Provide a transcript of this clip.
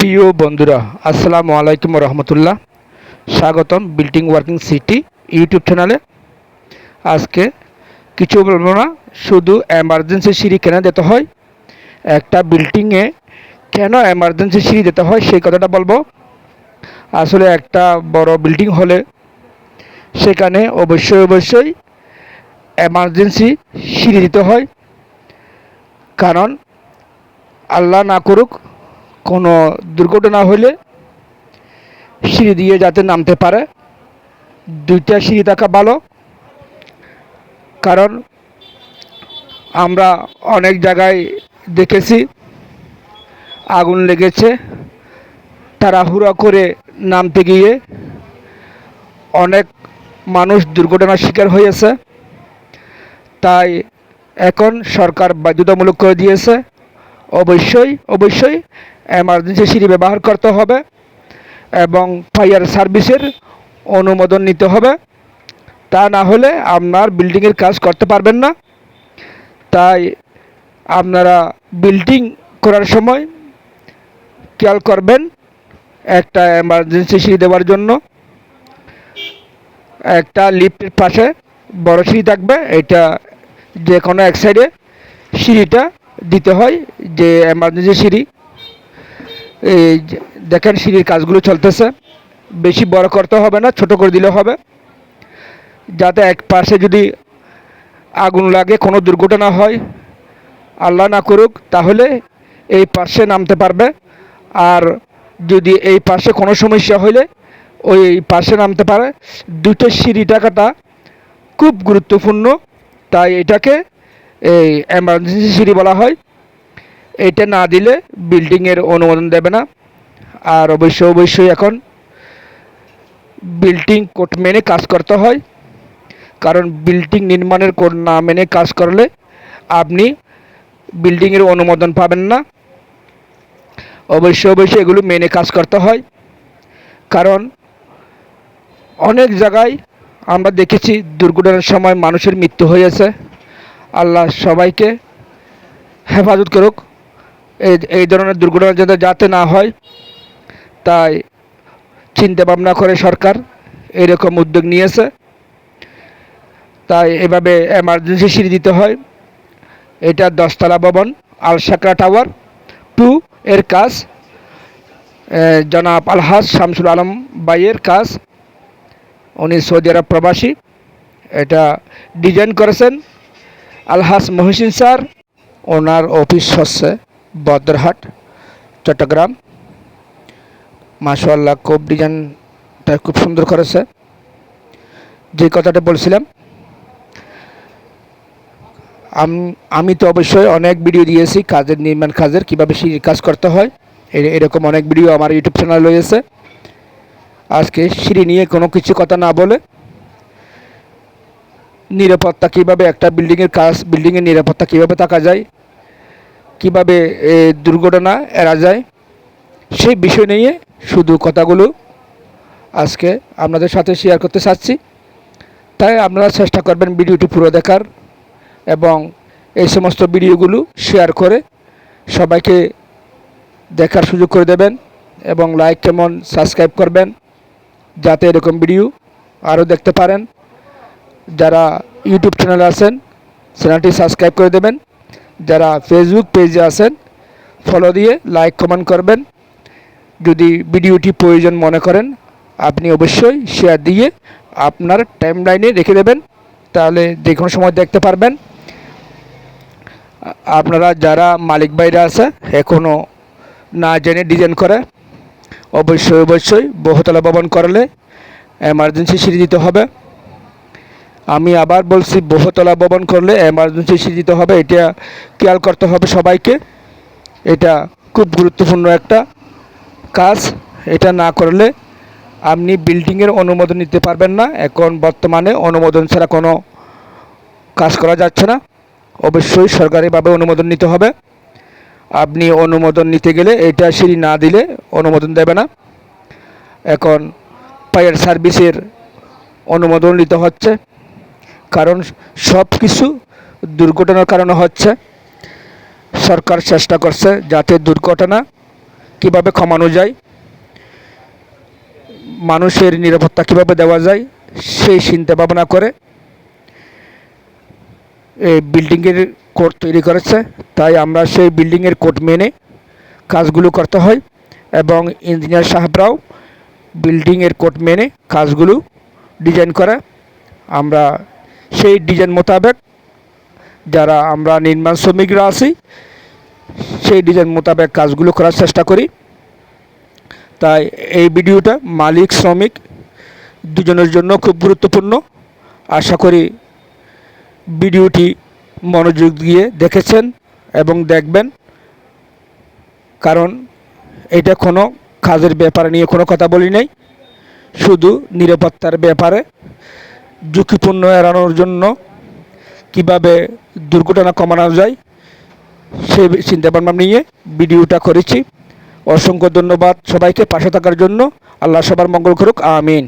প্রিয় বন্ধুরা, আসসালামু আলাইকুম রহমতুল্লাহ। স্বাগতম বিল্ডিং ওয়ার্কিং সিটি ইউটিউব চ্যানেলে। আজকে কিছু বলব না, শুধু এমার্জেন্সি সিঁড়ি কেন দিতে হয়। একটা বিল্ডিংয়ে কেন এমার্জেন্সি সিঁড়ি দিতে হয়, সেই কথাটা বলব। আসলে একটা বড় বিল্ডিং হলে সেখানে অবশ্যই অবশ্যই এমার্জেন্সি সিঁড়ি দিতে হয়। কারণ আল্লাহ না করুক কোনো দুর্ঘটনা হলে সিঁড়ি দিয়ে যাতে নামতে পারে। দুইটা সিঁড়ি থাকা ভালো, কারণ আমরা অনেক জায়গায় দেখেছি, আগুন লেগেছে, তাড়াহুড়া করে নামতে গিয়ে অনেক মানুষ দুর্ঘটনার শিকার হয়েছে। তাই এখন সরকার বাধ্যতামূলক করে দিয়েছে। অবশ্যই অবশ্যই এমার্জেন্সি সিঁড়ি ব্যবহার করতে হবে এবং ফায়ার সার্ভিসের অনুমোদন নিতে হবে। তা না হলে আপনার বিল্ডিংয়ের কাজ করতে পারবেন না। তাই আপনারা বিল্ডিং করার সময় খেয়াল করবেন একটা এমার্জেন্সি সিঁড়ি দেওয়ার জন্য। একটা লিফটের পাশে বড় সিঁড়ি থাকবে। এটা যে কোনো এক সাইডে সিঁড়িটা দিতে হয় যে এমার্জেন্সি সিঁড়ি। এই দেখেন সিঁড়ির কাজগুলো চলতেছে। বেশি বড় করতে হবে না, ছোট করে দিলে হবে। যাতে এক পাশে যদি আগুন লাগে, কোনো দুর্ঘটনা হয়, আল্লাহ না করুক, তাহলে এই পাশে নামতে পারবে। আর যদি এই পাশে কোনো সমস্যা হলে ওই পাশে নামতে পারে। দুটো সিঁড়ি টাকাটা খুব গুরুত্বপূর্ণ। তাই এটাকে এই এমার্জেন্সি সিঁড়ি বলা হয়। এটা না দিলে বিল্ডিংয়ের অনুমোদন দেবে না। আর অবশ্যই অবশ্যই এখন বিল্ডিং কোড মেনে কাজ করতে হয়। কারণ বিল্ডিং নির্মাণের কোড না মেনে কাজ করলে আপনি বিল্ডিংয়ের অনুমোদন পাবেন না। অবশ্যই অবশ্যই এগুলো মেনে কাজ করতে হয়। কারণ অনেক জায়গায় আমরা দেখেছি দুর্ঘটনার সময় মানুষের মৃত্যু হয়েছে। আল্লাহ সবাইকে হেফাজত করুক। এই ধরনের দুর্ঘটনা যাতে যাতে না হয়, তাই চিন্তা ভাবনা করে সরকার এরকম উদ্যোগ নিয়েছে। তাই এভাবে এমার্জেন্সি সিঁড়ি দিতে হয়। এটা দশতলা ভবন আলসাকরা টাওয়ার টু এর কাজ জনাব আলহাজ শামসুল আলম বাইয়ের কাজ, উনি সৌদি আরব প্রবাসী। এটা ডিজাইন করেছেন আলহাজ মহসিন স্যার, ওনার অফিস হচ্ছে। বদরহাট, চট্টগ্রাম। মাশাল্লাহ খুব ডিজাইনটা খুব সুন্দর করেছে। যে কথাটা বলছিলাম, আমি তো অবশ্যই অনেক ভিডিও দিয়েছি, কাজের নির্মাণ কাজের, কীভাবে সিঁড়ির কাজ করতে হয়। এরকম অনেক ভিডিও আমার ইউটিউব চ্যানেল রয়েছে। আজকে সিঁড়ি নিয়ে কোনো কিছু কথা না বলে, নিরাপত্তা কীভাবে একটা বিল্ডিংয়ের কাজ বিল্ডিংয়ের নিরাপত্তা কীভাবে থাকা যায় কীভাবে দুর্ঘটনা এড়া যায়, সেই বিষয় নিয়ে শুধু কথাগুলো আজকে আপনাদের সাথে শেয়ার করতে চাচ্ছি। তাই আপনারা চেষ্টা করবেন ভিডিওটি পুরো দেখার এবং এই সমস্ত ভিডিওগুলো শেয়ার করে সবাইকে দেখার সুযোগ করে দেবেন এবং লাইক কেমন সাবস্ক্রাইব করবেন যাতে এরকম ভিডিও আরও দেখতে পারেন। যারা ইউটিউব চ্যানেল আছেন চ্যানেলটি সাবস্ক্রাইব করে দেবেন। যারা ফেসবুক পেজে আছেন ফলো দিয়ে লাইক কমেন্ট করবেন। যদি ভিডিওটি প্রয়োজন মনে করেন, আপনি অবশ্যই শেয়ার দিয়ে আপনার টাইম লাইনে রেখে দেবেন। তাহলে যে কোনো সময় দেখতে পারবেন। আপনারা যারা মালিক বাইরে আছে এখনও না জেনে ডিজাইন করে, অবশ্যই অবশ্যই বহুতলা ভবন করলে এমার্জেন্সি সিঁড়ি দিতে হবে। আমি আবার বলছি, বহুতলা ভবন করলে এমার্জেন্সি দিতে হবে, এটা খেয়াল করতে হবে সবাইকে। এটা খুব গুরুত্বপূর্ণ একটা কাজ, এটা না করলে আপনি বিল্ডিংয়ের অনুমোদন নিতে পারবেন না। এখন বর্তমানে অনুমোদন ছাড়া কোনো কাজ করা যাচ্ছে না। অবশ্যই সরকারিভাবে অনুমোদন নিতে হবে। আপনি অনুমোদন নিতে গেলে এটা সিঁড়ি না দিলে অনুমোদন দেবে না। এখন ফায়ার সার্ভিসের অনুমোদন নিতে হচ্ছে। কারণ সব কিছু দুর্ঘটনার কারণে হচ্ছে। সরকার চেষ্টা করছে যাতে দুর্ঘটনা কীভাবে কমানো যায়, মানুষের নিরাপত্তা কীভাবে দেওয়া যায়, সেই চিন্তা ভাবনা করে এই বিল্ডিংয়ের কোড তৈরি করেছে। তাই আমরা সেই বিল্ডিংয়ের কোড মেনে কাজগুলো করতে হয় এবং ইঞ্জিনিয়ার সাহেবরাও বিল্ডিংয়ের কোড মেনে কাজগুলো ডিজাইন করে। আমরা সেই ডিজাইন মোতাবেক যারা আমরা নির্মাণ শ্রমিকরা আছি, সেই ডিজাইন মোতাবেক কাজগুলো করার চেষ্টা করি। তাই এই ভিডিওটা মালিক, শ্রমিক দুজনের জন্য খুব গুরুত্বপূর্ণ। আশা করি ভিডিওটি মনোযোগ দিয়ে দেখেছেন এবং দেখবেন। কারণ এটা কোনো কাজের ব্যাপারে নিয়ে কোনো কথা বলি নাই। শুধু নিরাপত্তার ব্যাপারে। ঝুঁকিপূর্ণ এড়ানোর জন্য কীভাবে দুর্ঘটনা কমানো যায় সেই চিন্তাভাবনা নিয়ে ভিডিওটা করেছি। অসংখ্য ধন্যবাদ সবাইকে পাশে থাকার জন্য। আল্লাহ সবার মঙ্গল করুক, আমিন।